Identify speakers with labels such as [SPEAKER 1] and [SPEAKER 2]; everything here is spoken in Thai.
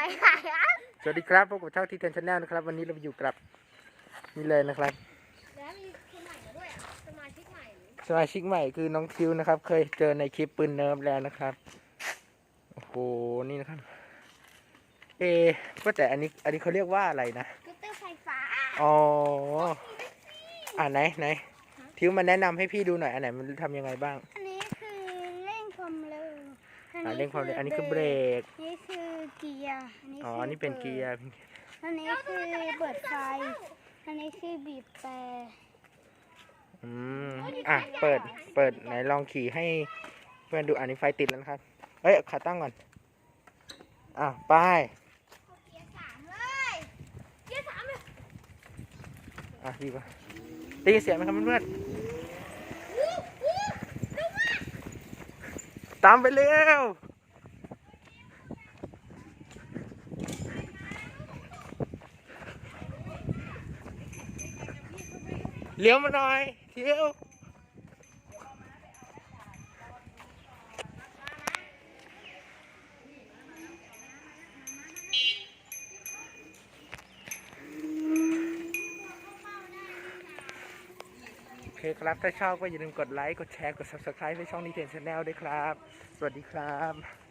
[SPEAKER 1] ไปไหนอะ
[SPEAKER 2] สวัสดีครับพบกับช่องทีเทนชาแนลนะครับ วันนี้เราอยู่กับนี่เลยนะครับ
[SPEAKER 1] แล้วมีคนใหม่มาด้วยอะสมาชิกใหม่
[SPEAKER 2] สมาชิกใหม่คือน้องทิวนะครับ เคยเจอในคลิปปืนเนิร์ฟแล้วนะครับโอ้โหนี่นะครับ เอะก็แต่อันนี้ อันนี้เขาเรียกว่าอะไรนะ
[SPEAKER 1] สกูตเตอร์ไฟฟ้า
[SPEAKER 2] อ๋ออ่าไหนไหนทิวมาแนะนำให้พี่ดูหน่อยอันไหนมันทำยังไงบ้าง
[SPEAKER 1] อันนี้คือเร่งความเร็ว
[SPEAKER 2] อ่าเร่งความเร็วอันนี้คือเบรก
[SPEAKER 1] นี่คือ เกียร์
[SPEAKER 2] อ๋ออันนี่เป็นเกียร์
[SPEAKER 1] อันนี้คือเปิดไฟ อันนี้คือบีบแต่
[SPEAKER 2] อืมอะเปิดเปิดไหนลองขี่ให้เพื่อนดูอันนี้ไฟติดแล้วนะครับเอ้ยขาตั้งก่อนอะไป
[SPEAKER 1] เกียร์สามเลยเกียร์สามเลย
[SPEAKER 2] อะพี่ปะได้ยินเสียงไหมครับเพื่อนๆตามไปเร็ว เลี้ยวมาหน่อยเที่ยวโอเคครับ ถ้าชอบก็อย่าลืมกดไลค์ กดแชร์ กด subscribe ให้ช่องนี้เทนชาแนลด้วยครับ สวัสดีครับ